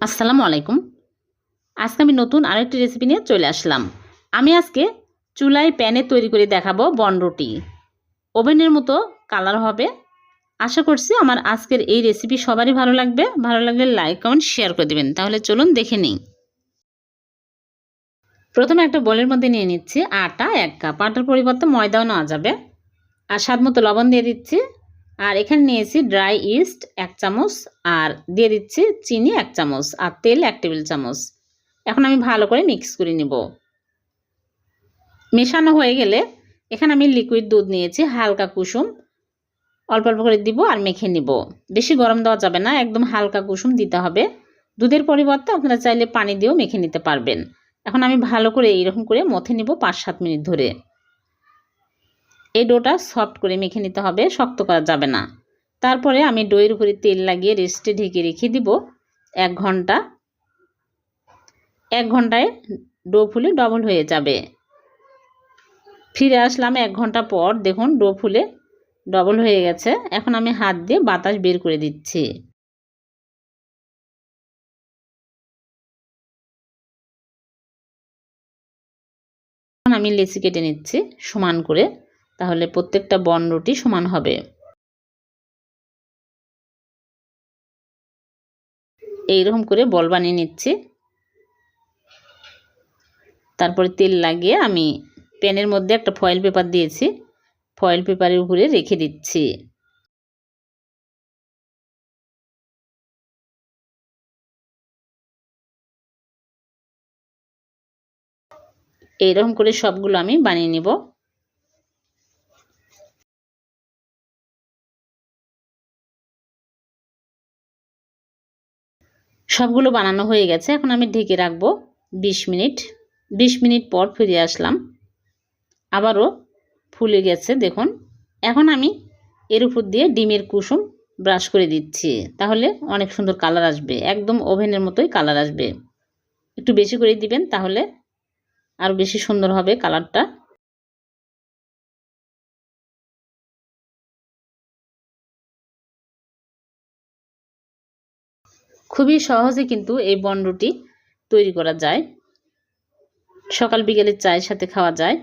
আসসালামু আলাইকুম। আজকে আমি নতুন আরেকটি রেসিপি নিয়ে চলে আসলাম। আমি আজকে চুলায় প্যানে তৈরি করে দেখাবো বনরুটি ওভেনের মতো কালার হবে। আশা করছি আমার আজকের এই রেসিপি সবারই ভালো লাগবে। ভালো লাগলে লাইক কমেন্ট শেয়ার করে দেবেন। তাহলে চলুন দেখে নিই। প্রথমে একটা বোলের মধ্যে নিয়ে নিচ্ছি আটা এক কাপ। আটার পরিবর্তে ময়দাও নেওয়া যাবে। আর স্বাদ মতো লবণ দিয়ে দিচ্ছি। আর এখানে নিয়েছি ড্রাই ইস্ট এক চামচ আর দিয়ে দিচ্ছি চিনি এক চামচ আর তেল এক টেবিল চামচ। এখন আমি ভালো করে মিক্স করে নিব। মেশানো হয়ে গেলে এখানে আমি লিকুইড দুধ নিয়েছি, হালকা কুসুম। অল্প অল্প করে দিব আর মেখে নিব। বেশি গরম দেওয়া যাবে না, একদম হালকা কুসুম দিতে হবে। দুধের পরিবর্তে আপনারা চাইলে পানি দিয়েও মেখে নিতে পারবেন। এখন আমি ভালো করে এইরকম করে মথে নিব পাঁচ সাত মিনিট ধরে। এই ডোটা সফট করে মেখে নিতে হবে, শক্ত করা যাবে না। তারপরে আমি ডোয়ের উপরে তেল লাগিয়ে রেস্টে ঢেকে রেখে দিব এক ঘণ্টা। এক ঘন্টায় ডো ফুলে ডবল হয়ে যাবে। ফিরে আসলাম এক ঘণ্টা পর, দেখুন ডো ফুলে ডবল হয়ে গেছে। এখন আমি হাত দিয়ে বাতাস বের করে দিচ্ছি। আমি লেচি কেটে নিচ্ছি সমান করে। তাহলে প্রত্যেকটা বন রুটি সমান হবে। এইরকম করে বল বানিয়ে নিচ্ছি। তারপরে তেল লাগিয়ে আমি প্যানের মধ্যে একটা ফয়েল পেপার দিয়েছি। ফয়েল পেপারের উপরে রেখে দিচ্ছি। এইরকম করে সবগুলো আমি বানিয়ে নিব। সবগুলো বানানো হয়ে গেছে। এখন আমি ঢেকে রাখব বিশ মিনিট। বিশ মিনিট পর ফিরে আসলাম। আবারও ফুলে গেছে, দেখুন। এখন আমি এর উপর দিয়ে ডিমের কুসুম ব্রাশ করে দিচ্ছি। তাহলে অনেক সুন্দর কালার আসবে, একদম ওভেনের মতোই কালার আসবে। একটু বেশি করে দিবেন, তাহলে আরও বেশি সুন্দর হবে কালারটা। খুবই সহজে কিন্তু এই বনরুটি তৈরি করা যায়। সকাল বিকেলের চায়ের সাথে খাওয়া যায়।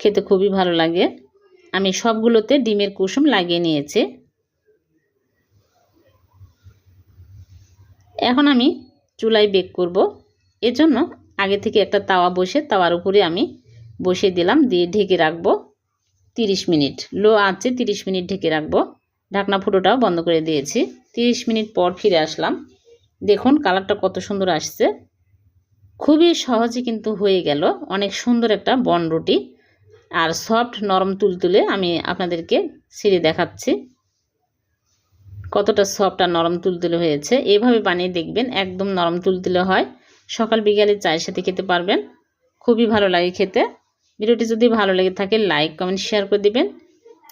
খেতে খুবই ভালো লাগে। আমি সবগুলোতে ডিমের কুসুম লাগিয়ে নিয়েছি। এখন আমি চুলায় বেক করব। এজন্য আগে থেকে একটা তাওয়া বসে তাওয়ার উপরে আমি বসিয়ে দিলাম, দিয়ে ঢেকে রাখব তিরিশ মিনিট। লো আঁচে তিরিশ মিনিট ঢেকে রাখব। ঢাকনা ফুটোটাও বন্ধ করে দিয়েছি। তিরিশ মিনিট পর ফিরে আসলাম। দেখুন, কালারটা কত সুন্দর আসছে। খুবই সহজে কিন্তু হয়ে গেল। অনেক সুন্দর একটা বন রুটি। আর সফট নরম তুলতুলে আমি আপনাদেরকে সিঁড়ি দেখাচ্ছি। কতটা সফট আর নরম তুলতুলে হয়েছে। এভাবে বানিয়ে দেখবেন, একদম নরম তুলতুলে হয়। সকাল বিকালে চায়ের সাথে খেতে পারবেন। খুবই ভালো লাগে খেতে। ভিডিওটি যদি ভালো লেগে থাকে, লাইক, কমেন্ট, শেয়ার করে দিবেন।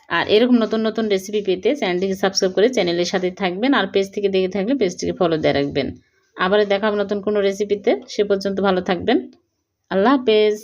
আর এরকম নতুন নতুন রেসিপি পেতে চ্যানেলটিকে সাবস্ক্রাইব করে চ্যানেলের সাথে থাকবেন আর পেজ থেকে দেখে থাকলে পেজটিকে ফলো দিয়ে রাখবেন। আবার দেখাবো নতুন কোনো রেসিপিতে সে পর্যন্ত ভালো থাকবেন। আল্লাহ হাফেজ।